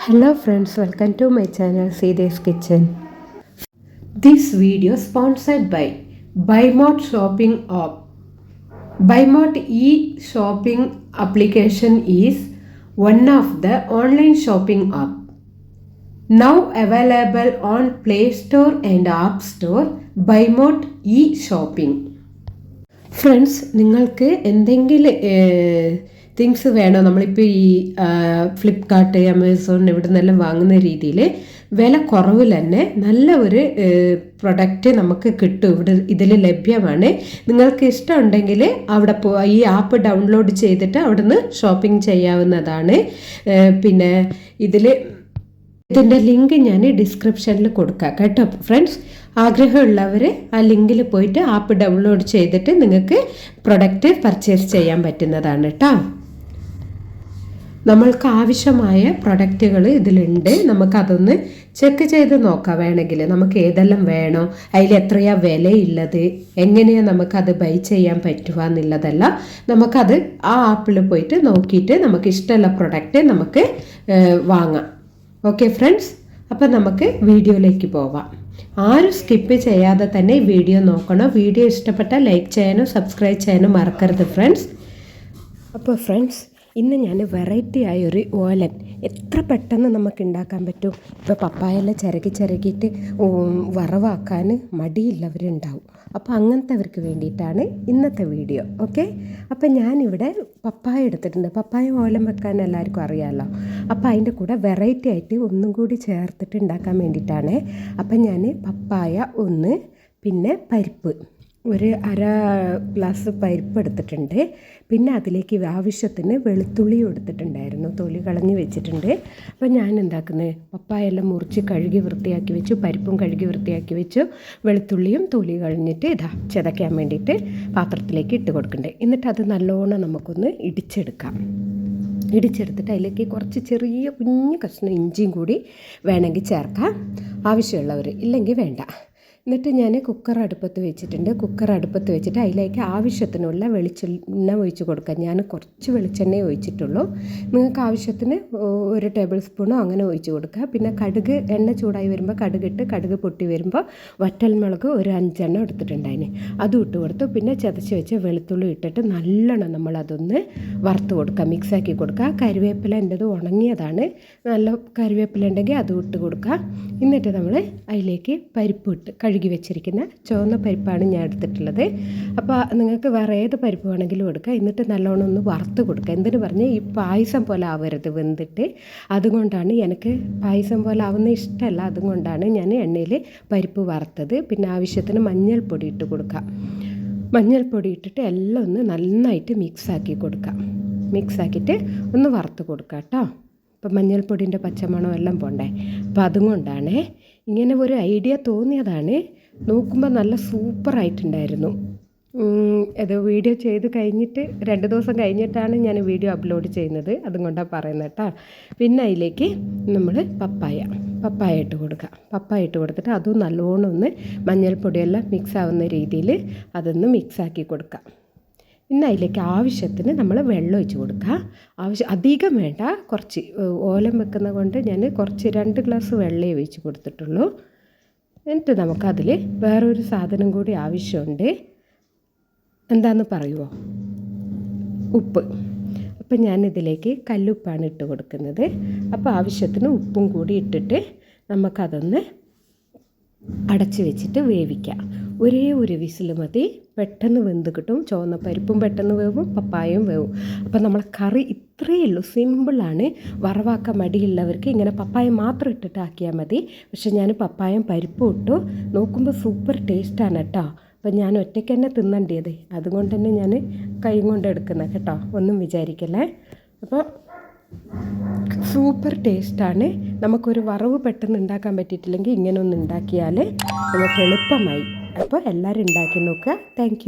Hello friends, welcome to my channel Seede's Kitchen. This video sponsored by Buymart Shopping App. Buymart e-shopping application is one of the online shopping app. Now available on Play Store and App Store, Buymart e-shopping. Friends നിങ്ങൾക്ക് എന്തെങ്കിലും things വേണോ? നമ്മളിപ്പോൾ ഈ Flipkart Amazon ഇവിടെ നിന്നെല്ലാം വാങ്ങുന്ന രീതിയിൽ വില കുറവിൽ തന്നെ നല്ല ഒരു പ്രൊഡക്റ്റ് നമുക്ക് കിട്ടും. ഇവിടെ ഇതിൽ ലഭ്യമാണ്. നിങ്ങൾക്ക് ഇഷ്ടമുണ്ടെങ്കിൽ അവിടെ പോ ഈ ആപ്പ് ഡൗൺലോഡ് ചെയ്തിട്ട് അവിടുന്ന് ഷോപ്പിംഗ് ചെയ്യാവുന്നതാണ്. പിന്നെ ഇതിൽ ഇതിന്റെ ലിങ്ക് ഞാൻ ഡിസ്ക്രിപ്ഷനിൽ കൊടുക്കാം കേട്ടോ ഫ്രണ്ട്സ് ആഗ്രഹമുള്ളവർ ആ ലിങ്കിൽ പോയിട്ട് ആപ്പ് ഡൗൺലോഡ് ചെയ്തിട്ട് നിങ്ങൾക്ക് പ്രൊഡക്റ്റ് പർച്ചേസ് ചെയ്യാൻ പറ്റുന്നതാണ് കേട്ടോ നമ്മൾക്ക് ആവശ്യമായ പ്രൊഡക്റ്റുകൾ ഇതിലുണ്ട്. നമുക്കതൊന്ന് ചെക്ക് ചെയ്ത് നോക്കാം. വേണമെങ്കിൽ നമുക്ക് ഏതെല്ലാം വേണോ? അതിൽ എത്രയാ വിലയുള്ളത്? എങ്ങനെയാ നമുക്കത് ബൈ ചെയ്യാൻ പറ്റുക എന്നുള്ളതെല്ലാം നമുക്കത് ആ ആപ്പിൽ പോയിട്ട് നോക്കിയിട്ട് നമുക്ക് ഇഷ്ടമുള്ള പ്രൊഡക്റ്റ് നമുക്ക് വാങ്ങാം. ഓക്കെ ഫ്രണ്ട്സ് അപ്പം നമുക്ക് വീഡിയോയിലേക്ക് പോവാം. ആരും സ്കിപ്പ് ചെയ്യാതെ തന്നെ വീഡിയോ നോക്കണം. വീഡിയോ ഇഷ്ടപ്പെട്ടാൽ ലൈക്ക് ചെയ്യാനും സബ്സ്ക്രൈബ് ചെയ്യാനും മറക്കരുത് ഫ്രണ്ട്സ് അപ്പോൾ ഫ്രണ്ട്സ് ഇന്ന് ഞാൻ വെറൈറ്റി ആയൊരു ഓലൻ. എത്ര പെട്ടെന്ന് നമുക്ക് ഉണ്ടാക്കാൻ പറ്റും? ഇപ്പോൾ പപ്പായെല്ലാം ചിരകി ചിരകിയിട്ട് വറവാക്കാൻ മടിയുള്ളവരുണ്ടാവും. അപ്പോൾ അങ്ങനത്തെവർക്ക് വേണ്ടിയിട്ടാണ് ഇന്നത്തെ വീഡിയോ ഓക്കെ അപ്പോൾ ഞാനിവിടെ പപ്പായ എടുത്തിട്ടുണ്ട്. പപ്പായ ഓലൻ വെക്കാൻ എല്ലാവർക്കും അറിയാമല്ലോ അപ്പോൾ അതിന്റെ കൂടെ വെറൈറ്റി ആയിട്ട് ഒന്നും കൂടി ചേർത്തിട്ട് ഉണ്ടാക്കാൻ വേണ്ടിയിട്ടാണ്. അപ്പം ഞാൻ പപ്പായ ഒന്ന് പിന്നെ പരിപ്പ്. ഒരു അര ഗ്ലാസ് പരിപ്പ് എടുത്തിട്ടുണ്ട്. പിന്നെ അതിലേക്ക് ആവശ്യത്തിന് വെളുത്തുള്ളിയും എടുത്തിട്ടുണ്ടായിരുന്നു. തൊലി കളഞ്ഞ് വെച്ചിട്ടുണ്ട്. അപ്പോൾ ഞാൻ എന്താക്കുന്നത് പപ്പായെല്ലാം മുറിച്ച് കഴുകി വൃത്തിയാക്കി വെച്ചു. പരിപ്പും കഴുകി വൃത്തിയാക്കി വെച്ചു. വെളുത്തുള്ളിയും തൊലി കളഞ്ഞിട്ട് ഇതാ ചതയ്ക്കാൻ വേണ്ടിയിട്ട് പാത്രത്തിലേക്ക് ഇട്ട് കൊടുക്കണ്ടേ എന്നിട്ട് അത് നല്ലോണം നമുക്കൊന്ന് ഇടിച്ചെടുക്കാം. ഇടിച്ചെടുത്തിട്ട് അതിലേക്ക് കുറച്ച് ചെറിയ കുഞ്ഞു കഷ്ണം ഇഞ്ചിയും കൂടി വേണമെങ്കിൽ ചേർക്കാം. ആവശ്യമുള്ളവർ ഇല്ലെങ്കിൽ വേണ്ട. എന്നിട്ട് ഞാൻ കുക്കർ അടുപ്പത്ത് വെച്ചിട്ടുണ്ട്. കുക്കർ അടുപ്പത്ത് വെച്ചിട്ട് അതിലേക്ക് ആവശ്യത്തിനുള്ള വെളിച്ചെണ്ണ ഒഴിച്ച് കൊടുക്കാം. ഞാൻ കുറച്ച് വെളിച്ചെണ്ണ ഒഴിച്ചിട്ടുള്ളൂ. നിങ്ങൾക്ക് ആവശ്യത്തിന് ഒരു ടേബിൾ സ്പൂണോ അങ്ങനെ ഒഴിച്ച് കൊടുക്കുക പിന്നെ കടുക് എണ്ണ ചൂടായി വരുമ്പോൾ കടുകിട്ട് കടുക് പൊട്ടി വരുമ്പോൾ വറ്റൽമുളക് ഒരു അഞ്ചെണ്ണം എടുത്തിട്ടുണ്ടായിന്. അതും ഇട്ട് കൊടുത്തു. പിന്നെ ചതച്ച് വെച്ച് വെളുത്തുള്ളി ഇട്ടിട്ട് നല്ലോണം നമ്മൾ അതൊന്ന് വറുത്ത് കൊടുക്കുക മിക്സാക്കി കൊടുക്കുക കരുവേപ്പില എന്റെത് ഉണങ്ങിയതാണ്. നല്ല കരുവേപ്പില ഉണ്ടെങ്കിൽ അതും ഇട്ട് കൊടുക്കുക എന്നിട്ട് നമ്മൾ അതിലേക്ക് പരിപ്പ് ഇട്ട് കഴുകി വെച്ചിരിക്കുന്ന ചുവന്ന പരിപ്പാണ് ഞാൻ എടുത്തിട്ടുള്ളത്. അപ്പോൾ നിങ്ങൾക്ക് വേറെ ഏത് പരിപ്പ് വേണമെങ്കിലും എടുക്കുക എന്നിട്ട് നല്ലോണം ഒന്ന് വറുത്ത് കൊടുക്കുക എന്തിനു പറഞ്ഞാൽ ഈ പായസം പോലെ ആവരുത് വെന്തിട്ട്. അതുകൊണ്ടാണ് എനിക്ക് പായസം പോലെ ആവുന്ന ഇഷ്ടമല്ല. അതുകൊണ്ടാണ് ഞാൻ എണ്ണയിൽ പരിപ്പ് വറുത്തത്. പിന്നെ ആവശ്യത്തിന് മഞ്ഞൾപ്പൊടി ഇട്ട് കൊടുക്കുക മഞ്ഞൾപ്പൊടി ഇട്ടിട്ട് എല്ലാം ഒന്ന് നന്നായിട്ട് മിക്സാക്കി കൊടുക്കുക മിക്സാക്കിയിട്ട് ഒന്ന് വറുത്ത് കൊടുക്കുക കേട്ടോ. ഇപ്പം മഞ്ഞൾപ്പൊടിന്റെ പച്ചമണം എല്ലാം പോണ്ടേ? അപ്പം അതുകൊണ്ടാണ് ഇങ്ങനെ ഒരു ഐഡിയ തോന്നിയതാണ്. നോക്കുമ്പോൾ നല്ല സൂപ്പറായിട്ടുണ്ടായിരുന്നു അത് വീഡിയോ ചെയ്ത് കഴിഞ്ഞിട്ട് രണ്ട് ദിവസം കഴിഞ്ഞിട്ടാണ് ഞാൻ വീഡിയോ അപ്ലോഡ് ചെയ്യുന്നത്. അതുകൊണ്ടാണ് പറയുന്നത് കേട്ടോ. പിന്നെ അതിലേക്ക് നമ്മൾ പപ്പായ. പപ്പായ ഇട്ട് കൊടുക്കുക. പപ്പായ ഇട്ട് കൊടുത്തിട്ട് അതും നല്ലോണം ഒന്ന് മഞ്ഞൾപ്പൊടിയെല്ലാം മിക്സ് ആവുന്ന രീതിയിൽ അതൊന്ന് മിക്സാക്കി കൊടുക്കുക. പിന്നെ അതിലേക്ക് ആവശ്യത്തിന് നമ്മൾ വെള്ളം ഒഴിച്ച് കൊടുക്കുക. ആവശ്യം അധികം വേണ്ട കുറച്ച് ഓലം വെക്കുന്ന കൊണ്ട് ഞാൻ കുറച്ച് രണ്ട് ഗ്ലാസ് വെള്ളമേ ഒഴിച്ച് കൊടുത്തിട്ടുള്ളൂ. എന്നിട്ട് നമുക്കതിൽ വേറൊരു സാധനം കൂടി ആവശ്യമുണ്ട്. എന്താണെന്ന് പറയുമോ ഉപ്പ്. അപ്പം ഞാനിതിലേക്ക് കല്ലുപ്പാണ് ഇട്ട് കൊടുക്കുന്നത്. അപ്പോൾ ആവശ്യത്തിന് ഉപ്പും കൂടി ഇട്ടിട്ട് നമുക്കതൊന്ന് അടച്ച് വെച്ചിട്ട് വേവിക്കാം. ഒരേ ഒരു വിസിൽ മതി. പെട്ടെന്ന് വെന്ത് കിട്ടും. ചുവന്ന പരിപ്പും പെട്ടെന്ന് വേവും പപ്പായയും വേവും. അപ്പം നമ്മളെ കറി ഇത്രയേ ഉള്ളൂ. സിമ്പിളാണ്. വറവാക്കാൻ മടിയുള്ളവർക്ക് ഇങ്ങനെ പപ്പായ മാത്രം ഇട്ടിട്ടാക്കിയാൽ മതി. പക്ഷെ ഞാൻ പപ്പായം പരിപ്പും ഇട്ടു. നോക്കുമ്പോൾ സൂപ്പർ ടേസ്റ്റാണ് കേട്ടോ. അപ്പം ഞാൻ ഒറ്റയ്ക്ക് തന്നെ തിന്നേണ്ടത് അതുകൊണ്ട് തന്നെ ഞാൻ കൈ കൊണ്ട് എടുക്കുന്നത് കേട്ടോ ഒന്നും വിചാരിക്കല്ലേ? അപ്പോൾ സൂപ്പർ ടേസ്റ്റാണ്. നമുക്കൊരു വറവ് പെട്ടെന്ന് ഉണ്ടാക്കാൻ പറ്റിയിട്ടില്ലെങ്കിൽ ഇങ്ങനെ ഒന്ന് ഉണ്ടാക്കിയാൽ നമുക്ക് എളുപ്പമായി. അപ്പോൾ എല്ലാവരും ഉണ്ടാക്കി നോക്കുക. താങ്ക്